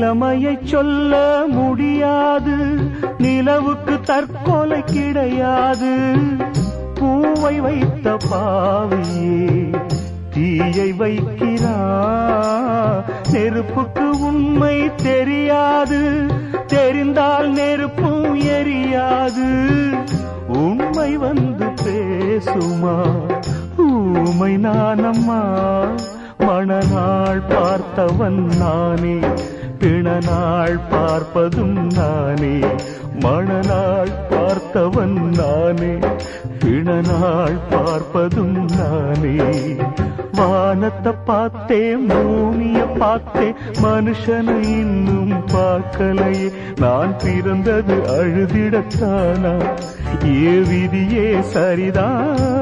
நிலைமையை சொல்ல முடியாது. நிலவுக்கு தற்கொலை கிடையாது. பூவை வைத்த பாவியே தீயை வைக்கிறா. நெருப்புக்கு உண்மை தெரியாது. தெரிந்தால் நெருப்பும் எரியாது. உண்மை வந்து பேசுமா? ஊமை நானம்மா மணனா பார்த்தவன் நானே பிணநாள் பார்ப்பதும் நானே மணநாள் பார்த்தவன் நானே பிணநாள் பார்ப்பதும் நானே. வானத்தை பார்த்தேன் பூமிய பார்த்தேன் மனுஷனை இன்னும் பார்க்கலையே. நான் பிறந்தது அழுதிடத்தானா? ஏ விதியே சரிதான்.